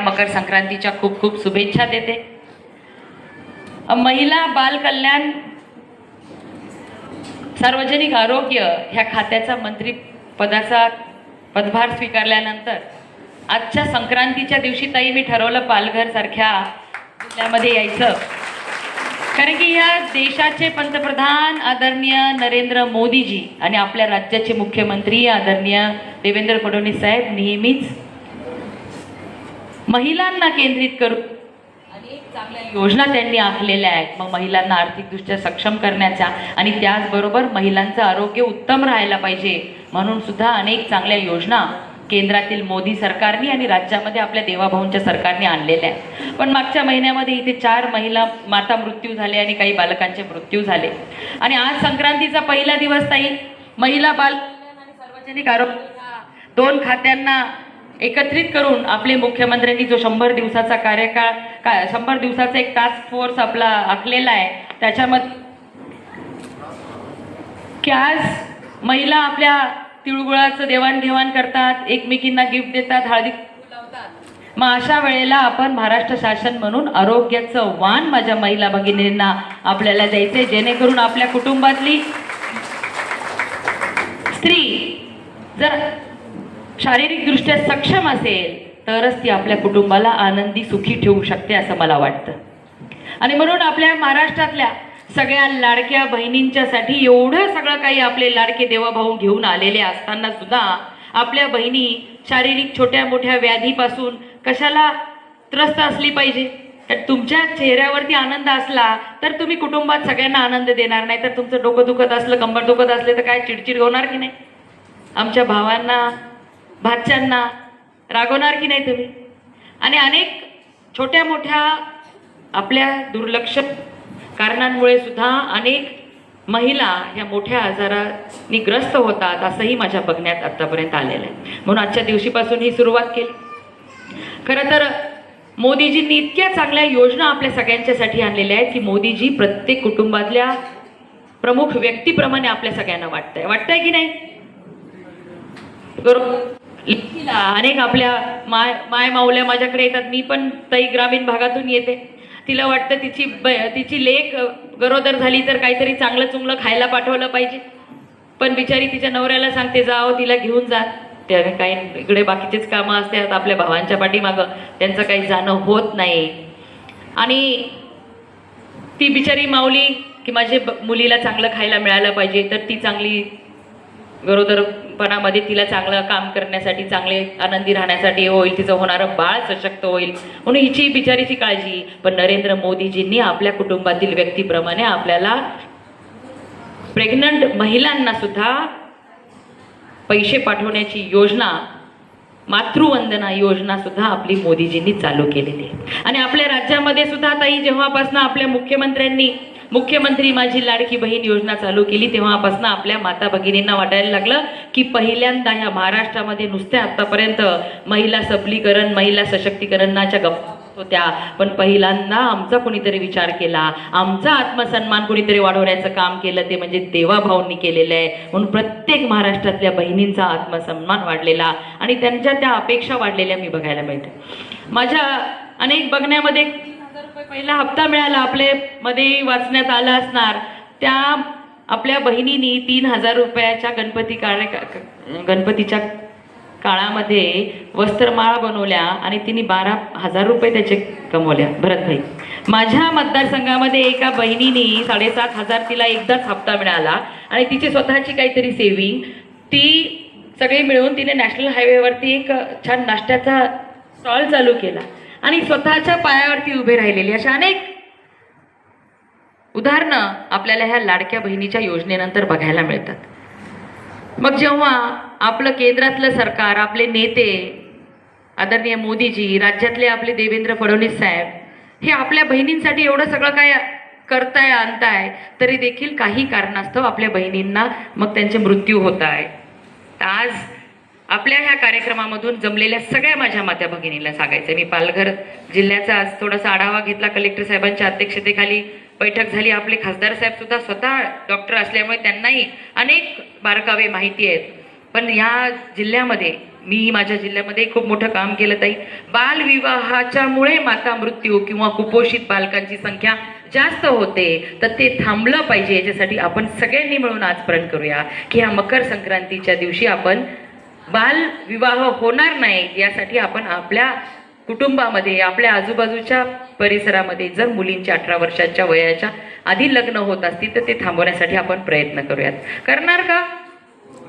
मकर संक्रांतीच्या खूप खूप शुभेच्छा देते. महिला बाल कल्याण सार्वजनिक आरोग्य ह्या खात्याचा मंत्री पदाचा पदभार स्वीकारल्यानंतर आजच्या संक्रांतीच्या दिवशी ताई मी ठरवलं पालघर सारख्या जिल्ह्यामध्ये यायचं. कारण की या देशाचे पंतप्रधान आदरणीय नरेंद्र मोदीजी आणि आपल्या राज्याचे मुख्यमंत्री आदरणीय देवेंद्र फडणवीस साहेब नेहमीच महिलांना केंद्रित करून अनेक चांगल्या योजना त्यांनी आखलेल्या आहेत. मग महिलांना आर्थिकदृष्ट्या सक्षम करण्याच्या आणि त्याचबरोबर महिलांचं आरोग्य उत्तम राहायला पाहिजे म्हणून सुद्धा अनेक चांगल्या योजना केंद्रातील मोदी सरकारने आणि राज्यामध्ये आपल्या देवाभाऊंच्या सरकारने आणलेल्या आहेत. पण मागच्या महिन्यामध्ये इथे चार महिला माता मृत्यू झाले आणि काही बालकांचे मृत्यू झाले. आणि आज संक्रांतीचा पहिला दिवस ताई. महिला बाल आणि सार्वजनिक आरोग्य दोन खात्यांना एकत्रित करून आपले मुख्यमंत्र्यांनी जो शंभर दिवसाचा कार्यकाळ का शंभर दिवसाचा एक टास्क फोर्स आपला आखलेला आहे त्याच्यामध्ये की आज महिला आपल्या तिळगुळाचं देवाणघेवाण करतात एकमेकींना गिफ्ट देतात हळदी लावतात मग अशा वेळेला आपण महाराष्ट्र शासन म्हणून आरोग्याचं वाण माझ्या महिला भगिनींना आपल्याला द्यायचे जेणेकरून आपल्या कुटुंबातली स्त्री जर शारीरिकदृष्ट्या सक्षम असेल तरच ती आपल्या कुटुंबाला आनंदी सुखी ठेवू शकते असं मला वाटतं. आणि म्हणून आपल्या महाराष्ट्रातल्या सगळ्या लाडक्या बहिणींच्यासाठी एवढं सगळं काही आपले लाडके देवाभाऊ घेऊन आलेले असताना सुद्धा आपल्या बहिणी शारीरिक छोट्या मोठ्या व्याधीपासून कशाला त्रस्त असली पाहिजे? तर तुमच्या चेहऱ्यावरती आनंद असला तर तुम्ही कुटुंबात सगळ्यांना आनंद देणार नाही तर तुमचं डोकं दुखत असलं कंबर दुखत असले तर काय चिडचिड होणार की नाही? आमच्या भावांना भाच्यांना रागवणार की नाही तुम्ही? आणि अनेक छोट्या मोठ्या आपल्या दुर्लक्ष कारणांमुळे सुद्धा अनेक महिला ह्या मोठ्या आजाराने ग्रस्त होतात असंही माझ्या बघण्यात आत्तापर्यंत आलेलं आहे. म्हणून आजच्या दिवशीपासून ही सुरुवात केली. खरं तर मोदीजींनी इतक्या चांगल्या योजना आपल्या सगळ्यांच्यासाठी आणलेल्या आहेत की मोदीजी प्रत्येक कुटुंबातल्या प्रमुख व्यक्तीप्रमाणे आपल्या सगळ्यांना वाटतंय. वाटतंय की नाही? बरोबर अनेक आपल्या माय माय माऊल्या माझ्याकडे येतात. मी पण तई ग्रामीण भागातून येते. तिला वाटतं तिची ब तिची लेख गरोदर झाली तर काहीतरी चांगलं चुंगलं खायला पाठवलं पाहिजे. पण बिचारी तिच्या नवऱ्याला सांगते जाओ तिला घेऊन जा. त्या काही इकडे बाकीचेच कामं असतात आपल्या भावांच्या पाठीमागं त्यांचं काही जाणं होत नाही. आणि ती बिचारी माऊली की माझे मुलीला चांगलं खायला मिळालं पाहिजे तर ती चांगली गरोदरपणामध्ये तिला चांगलं काम करण्यासाठी चांगले आनंदी राहण्यासाठी होईल तिचं होणारं बाळ सशक्त होईल. म्हणून हिची बिचारीची काळजी. पण नरेंद्र मोदीजींनी आपल्या कुटुंबातील व्यक्तीप्रमाणे आपल्याला प्रेग्नंट महिलांना सुद्धा पैसे पाठवण्याची योजना मातृवंदना योजना सुद्धा आपली मोदीजींनी चालू केलेली आहे. आणि आपल्या राज्यामध्ये सुद्धा ताई जेव्हापासून आपल्या मुख्यमंत्र्यांनी मुख्यमंत्री माझी लाडकी बहीण योजना चालू केली तेव्हापासून आपल्या माता भगिनींना वाटायला लागलं की पहिल्यांदा ह्या महाराष्ट्रामध्ये नुसत्या आतापर्यंत महिला सबलीकरण महिला सशक्तीकरणाच्या गप्पा होत्या. पण पहिल्यांदा आमचा कोणीतरी विचार केला. आमचा आत्मसन्मान कोणीतरी वाढवण्याचं काम केलं ते म्हणजे देवाभाऊंनी केलेलं आहे. म्हणून प्रत्येक महाराष्ट्रातल्या बहिणींचा आत्मसन्मान वाढलेला आणि त्यांच्या त्या अपेक्षा वाढलेल्या मी बघायला मिळते. माझ्या अनेक बघण्यामध्ये रुपये पहिला हप्ता मिळाला आपले मध्ये वाचण्यात आला असणार. त्या आपल्या बहिणीनी तीन हजार रुपयाच्या गणपती कार्य गणपतीच्या काळामध्ये वस्त्रमाळा बनवल्या आणि तिने बारा हजार रुपये त्याचे कमवल्या. भरतभाई माझ्या मतदारसंघामध्ये एका बहिणीने साडेसात हजार तिला एकदाच हप्ता मिळाला आणि तिची स्वतःची काहीतरी सेविंग ती सगळी मिळून तिने नॅशनल हायवेवरती एक छान नाश्त्याचा स्टॉल चालू केला. आणि स्वतःच्या पायावरती उभे राहिलेली अशा अनेक उदाहरणं आपल्याला ह्या लाडक्या बहिणीच्या योजनेनंतर बघायला मिळतात. मग जेव्हा आपलं केंद्रातलं सरकार आपले नेते आदरणीय मोदीजी राज्यातले आपले देवेंद्र फडणवीस साहेब हे आपल्या बहिणींसाठी एवढं सगळं काय करताय आणताय तरी देखील काही कारणास्तव आपल्या बहिणींना मग त्यांचे मृत्यू होत आहे. आज आपल्या ह्या कार्यक्रमामधून जमलेल्या सगळ्या माझ्या मात्या भगिनीला सांगायचं मी पालघर जिल्ह्याचा आज थोडासा आढावा घेतला कलेक्टर साहेबांच्या अध्यक्षतेखाली. बैठक झाली. आपले खासदार साहेब सुद्धा स्वतः डॉक्टर असल्यामुळे त्यांनाही अनेक बारकावे माहिती आहेत. पण ह्या जिल्ह्यामध्ये मी माझ्या जिल्ह्यामध्ये खूप मोठं काम केलं ताई. बालविवाहाच्यामुळे माता मृत्यू किंवा कुपोषित बालकांची संख्या जास्त होते. तर ते थांबलं पाहिजे. याच्यासाठी आपण सगळ्यांनी मिळून आज प्रण करूया. की ह्या मकर संक्रांतीच्या दिवशी आपण बाल विवाह होणार नाही यासाठी आपण आपल्या कुटुंबामध्ये आपल्या आजूबाजूच्या परिसरामध्ये जर मुलींच्या अठरा वर्षाच्या वयाच्या आधी लग्न होत असतील तर ते थांबवण्यासाठी आपण प्रयत्न करूयात. करणार का?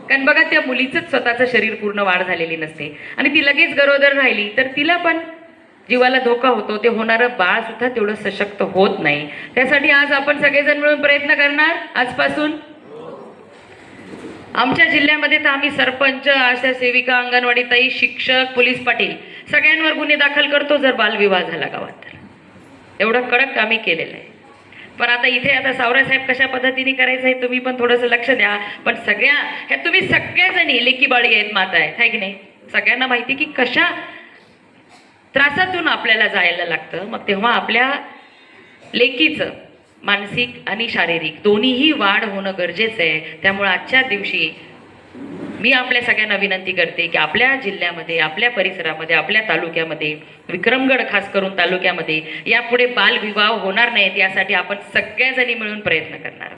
कारण बघा त्या मुलीचंच स्वतःचं शरीर पूर्ण वाढ झालेली नसते. आणि ती लगेच गरोदर राहिली तर तिला पण जीवाला धोका होतो. ते होणारं बाळ सुद्धा तेवढं सशक्त होत नाही. त्यासाठी आज आपण सगळेजण मिळून प्रयत्न करणार आजपासून? आमच्या जिल्ह्यामध्ये तर आम्ही सरपंच आशा सेविका अंगणवाडी ताई शिक्षक पोलीस पाटील सगळ्यांवर गुन्हे दाखल करतो जर बालविवाह झाला गावात तर. एवढं कडक आम्ही केलेलं आहे. पण आता इथे आता सावरासाहेब कशा पद्धतीने करायचं आहे तुम्ही पण थोडंसं लक्ष द्या. पण सगळ्या ह्या तुम्ही सगळ्याजणी लेकी बाळी आहेत माता आहेत हाय की नाही? सगळ्यांना माहिती की कशा त्रासातून आपल्याला जायला लागतं. मग तेव्हा आपल्या लेकीचं मानसिक आणि शारीरिक. दोन्हीही वाढ होणं गरजेचं आहे. त्यामुळे आजच्या दिवशी मी आपल्या सगळ्यांना विनंती करते की आपल्या जिल्ह्यामध्ये आपल्या परिसरामध्ये आपल्या तालुक्यामध्ये विक्रमगड खास करून तालुक्यामध्ये यापुढे बालविवाह होणार नाहीत यासाठी आपण सगळ्याजणी मिळून प्रयत्न करणार.